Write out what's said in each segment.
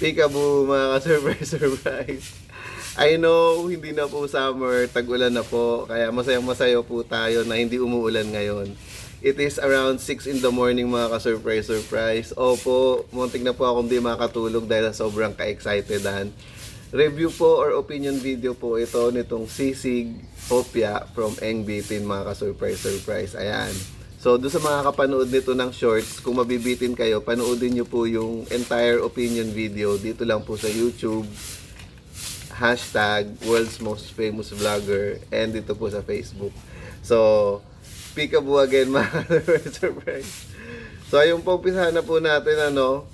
Peekaboo mga ka-surprise surprise. I know, hindi na po summer, tag-ulan na po. Kaya masayang masayo po tayo na hindi umuulan ngayon. It is around 6 in the morning mga ka-surprise surprise. Opo, muntik na po akong di makatulog dahil sobrang ka-excitedan. Review po or opinion video po ito nitong Sisig Hopia from Eng Bitin mga ka-surprise surprise. Ayan. So, doon sa mga kapanood nito ng shorts, kung mabibitin kayo, panoodin nyo po yung entire opinion video dito lang po sa YouTube. Hashtag World's Most Famous Vlogger and dito po sa Facebook. So, peekaboo again mga surprise. So, ayun po, umpisahan na po natin ano.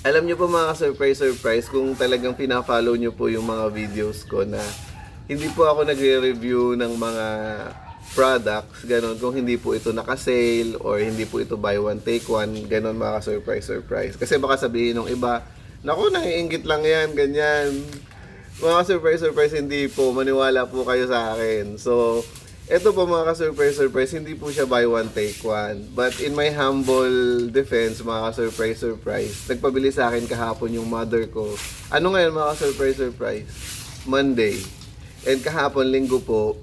Alam nyo po mga surprise surprise kung talagang pina-follow nyo po yung mga videos ko na hindi po ako nagre-review ng mga products, ganun, kung hindi po ito naka-sale or hindi po ito buy one take one, ganun mga surprise surprise. Kasi baka sabihin ng iba, naku, nangiingit lang yan, ganyan. Mga surprise surprise, hindi po, maniwala po kayo sa akin. So, ito po mga ka-surprise surprise, hindi po siya buy one take one. But in my humble defense, mga ka-surprise surprise, nagpabili sa akin kahapon yung mother ko. Ano ngayon mga ka-surprise surprise? Monday. And kahapon, linggo po,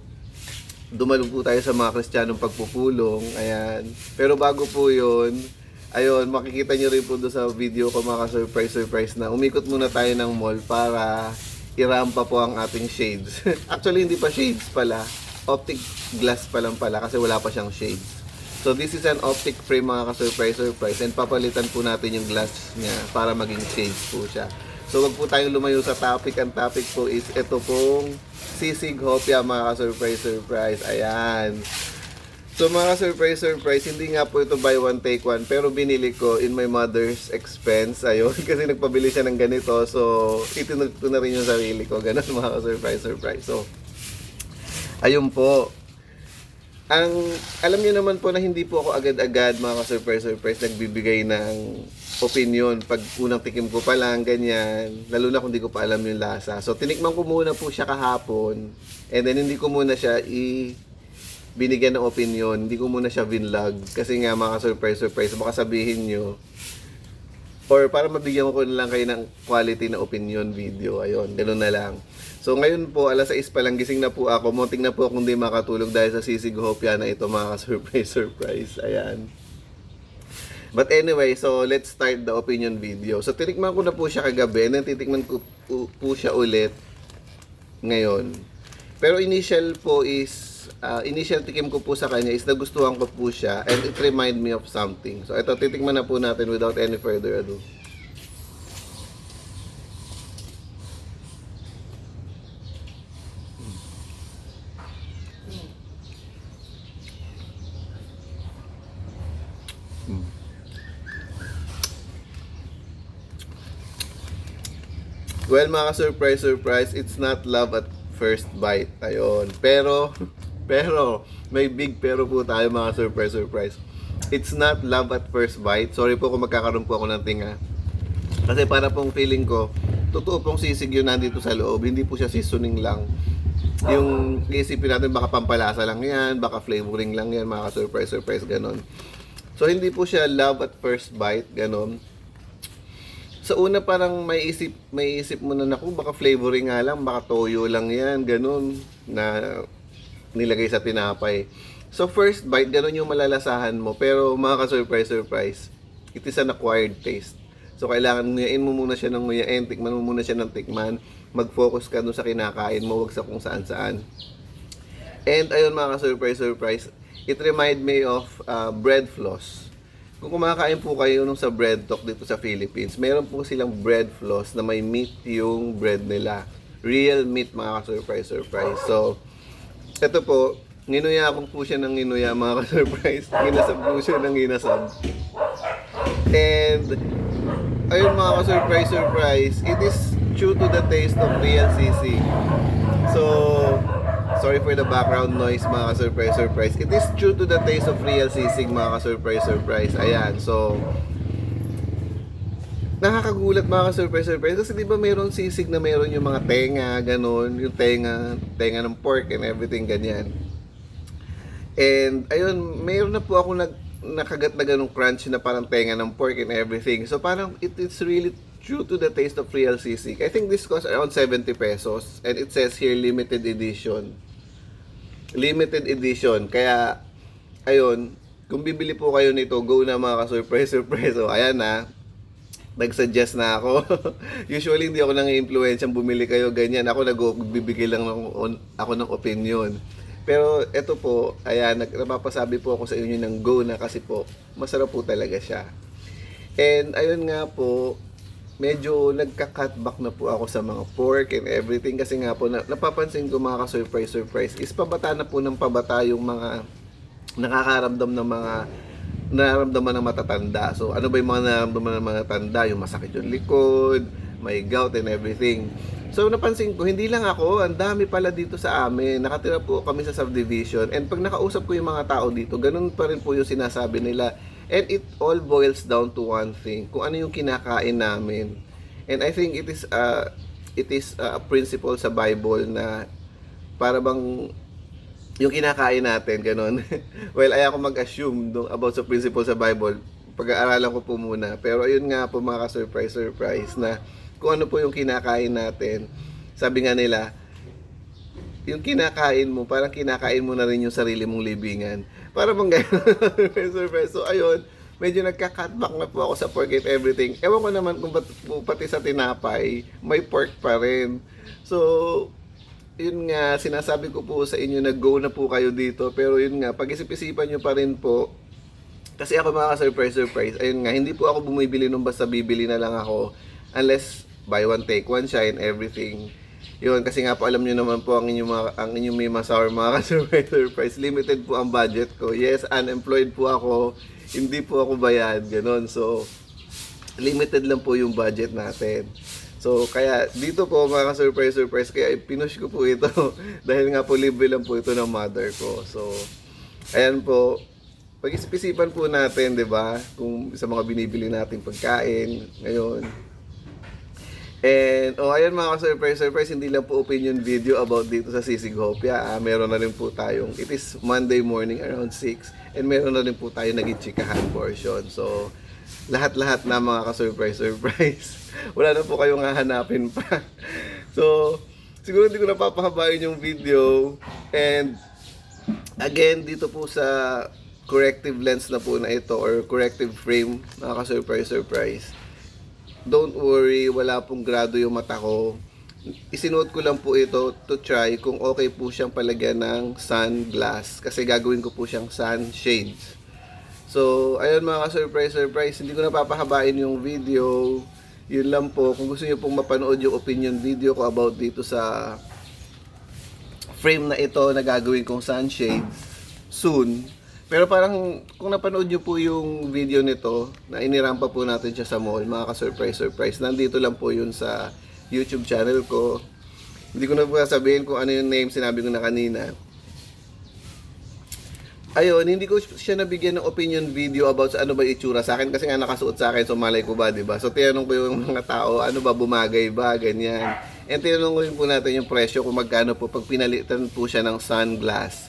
dumalo po tayo sa mga kristyanong pagpupulong. Ayan. Pero bago po yun, ayun, makikita nyo rin po doon sa video ko mga surprise surprise na umikot muna tayo ng mall para irampa po ang ating shades. Actually, hindi pa shades pala. Optic glass pa lang pala kasi wala pa siyang shades. So this is an optic frame mga ka-surprise surprise and papalitan po natin yung glass niya para maging shades po siya. So wag po tayong lumayo sa topic. Ang topic po is ito pong sisig hopya mga ka-surprise surprise. Ayan. So mga surprise surprise, hindi nga po ito buy one take one pero binili ko in my mother's expense. Ayun, kasi nagpabili siya ng ganito. So itinag ko na rin yung sarili ko. Ganun mga surprise surprise. So ayun po. Ang alam niyo naman po na hindi po ako agad-agad mga surprise surprise nagbibigay ng opinion pag unang tikim ko pa lang ganyan. Lalo na kung hindi ko pa alam yung lasa. So tinikman ko muna po siya kahapon. And then hindi ko muna siya i binigyan ng opinion. Hindi ko muna siya vinlog. Kasi nga mga surprise surprise baka sabihin nyo. Or para mabigyan ko na lang kayo ng quality na opinion video. Ayun ganoon na lang. So ngayon po, alas 6 pa lang gising na po ako. Munting na po akong di makatulog dahil sa sisig hopya na ito mga surprise surprise. Ayan. But anyway, so let's start the opinion video. So tinikman ko na po siya kagabi, and titikman ko po siya ulit ngayon. Pero initial po is, uh, initial tikim ko po sa kanya is nagustuhan ko po siya and it remind me of something. So ito, titikman na po natin without any further ado. Well, mga surprise, surprise, it's not love at first bite. Ayun. Pero, pero, may big pero po tayo mga surprise, surprise. It's not love at first bite. Sorry po kung magkakaroon po ako ng tinga. Kasi para pong feeling ko, totoo pong sisig yun nandito sa loob. Hindi po siya seasoning lang. Yung isipin natin baka pampalasa lang yan, baka flavoring lang yan, mga surprise, surprise, ganon. So, hindi po siya love at first bite, ganon sa una parang may isip may isip mo na naku baka flavoring nga lang baka toyo lang yan ganun na nilagay sa tinapay. So first bite ganun yung malalasahan mo. Pero mga ka-surprise surprise it is an acquired taste. So kailangan nguyain mo muna siya ng nguyain tikman mo muna siya ng tikman. Mag-focus ka dun sa kinakain mo wag sa kung saan saan. And ayun mga ka-surprise surprise it remind me of uh, bread floss kung kumakain po kayo nung sa bread talk dito sa Philippines, meron po silang bread floss na may meat yung bread nila. Real meat mga ka-surprise surprise. So, ito po, nginuya ko po siya ng nginuya mga ka-surprise. Ginasab po siya ng ginasab. And, ayun mga ka-surprise surprise, it is true to the taste of real sisig. So, Sorry for the background noise mga ka-surprise surprise. It is true to the taste of real sisig mga ka-surprise surprise. Ayan, so nakakagulat mga ka-surprise surprise kasi di ba mayroon sisig na mayroon yung mga tenga, ganun, yung tenga, tenga ng pork and everything ganyan. And ayun, mayroon na po ako nag nakagat na ganung crunch na parang tenga ng pork and everything. So parang it is really True to the taste of real sisig. I think this costs around 70 pesos. And it says here limited edition. Limited edition. Kaya, ayun, kung bibili po kayo nito, go na mga ka-surprise, surprise. So, ayan na. Nag-suggest na ako. Usually, hindi ako nang influence bumili kayo ganyan. Ako nagbibigay lang ng, on- ako ng opinion. Pero ito po, ayan, napapasabi po ako sa inyo ng go na kasi po, masarap po talaga siya. And ayun nga po, medyo nagka-cut back na po ako sa mga pork and everything kasi nga po na, napapansin ko mga ka-surprise surprise is pabata na po ng pabata yung mga nakakaramdam ng mga nararamdaman ng matatanda. So ano ba yung mga nararamdaman ng mga tanda? Yung masakit yung likod, may gout and everything. So napansin ko, hindi lang ako, ang dami pala dito sa amin. Nakatira po kami sa subdivision and pag nakausap ko yung mga tao dito, ganun pa rin po yung sinasabi nila. And it all boils down to one thing, kung ano yung kinakain namin. And I think it is uh, it is a principle sa Bible na para bang yung kinakain natin, ganun. well, ay ako mag-assume about sa principle sa Bible. Pag-aaralan ko po muna. Pero ayun nga po mga ka-surprise, surprise na kung ano po yung kinakain natin. Sabi nga nila, yung kinakain mo, parang kinakain mo na rin yung sarili mong libingan. Para bang gano'n. surprise. So ayun, medyo nagka-cutback na po ako sa pork and everything. Ewan ko naman kung pati sa tinapay, may pork pa rin. So, yun nga, sinasabi ko po sa inyo na go na po kayo dito. Pero yun nga, pag-isip-isipan nyo pa rin po. Kasi ako mga surprise surprise, ayun nga, hindi po ako bumibili nung basta bibili na lang ako. Unless buy one take one siya and everything. Yun, kasi nga po alam nyo naman po ang inyong, mga, ang inyong may masour mga surprise surprise. Limited po ang budget ko. Yes, unemployed po ako. Hindi po ako bayad. Ganon. So, limited lang po yung budget natin. So, kaya dito po mga surprise surprise kaya pinush ko po ito dahil nga po libre lang po ito ng mother ko. So, ayan po. Pag-isip-isipan po natin, 'di ba? Kung sa mga binibili nating pagkain ngayon. And, oh, ayan mga surprise surprise, hindi lang po opinion video about dito sa Sisig Hopia. Ah, meron na rin po tayong, it is Monday morning around 6. And meron na rin po tayo naging chikahan portion. So, lahat-lahat na mga ka-surprise surprise. Wala na po kayong hahanapin pa. So, siguro hindi ko napapahabain yung video. And, again, dito po sa corrective lens na po na ito or corrective frame, mga ka-surprise surprise. Don't worry, wala pong grado yung mata ko. Isinuot ko lang po ito to try kung okay po siyang palagyan ng sunglass. Kasi gagawin ko po siyang sunshades. So, ayun mga ka-surprise, surprise. Hindi ko napapahabain yung video. Yun lang po. Kung gusto niyo pong mapanood yung opinion video ko about dito sa frame na ito na gagawin kong sunshades soon. Pero parang kung napanood nyo po yung video nito, na inirampa po natin siya sa mall, mga ka-surprise, surprise. Nandito lang po yun sa YouTube channel ko. Hindi ko na po sabihin kung ano yung name sinabi ko na kanina ayun, hindi ko siya nabigyan ng opinion video about sa ano ba itsura sa akin kasi nga nakasuot sa akin so malay ko ba, 'di ba? So tinanong ko yung mga tao, ano ba bumagay ba, ganyan. And tinanong ko rin po natin yung presyo kung magkano po pag pinalitan po siya ng sunglass.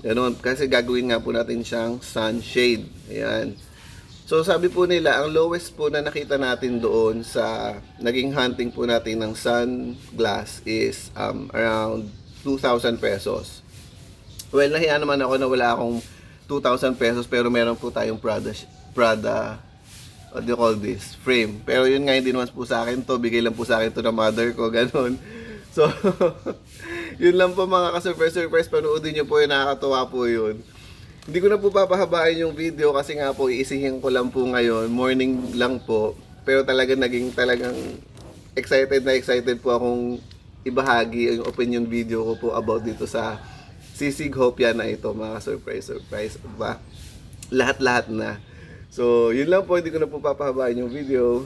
Ganun, kasi gagawin nga po natin siyang sunshade. Ayan. So sabi po nila, ang lowest po na nakita natin doon sa naging hunting po natin ng sunglass is um, around 2,000 pesos. Well, nahiya naman ako na wala akong 2,000 pesos pero meron po tayong Prada, Prada, what do you call this, frame. Pero yun nga, hindi naman po sa akin to. Bigay lang po sa akin to ng mother ko, ganun. So, yun lang po mga ka-surprise, surprise. Panoodin nyo po yun, nakakatuwa po yun. Hindi ko na po papahabain yung video kasi nga po, iisihin ko lang po ngayon. Morning lang po. Pero talaga naging talagang excited na excited po akong ibahagi yung opinion video ko po about dito sa Sisig Hopia na ito, mga surprise, surprise, ba? Lahat-lahat na. So, yun lang po, hindi ko na po papahabain yung video.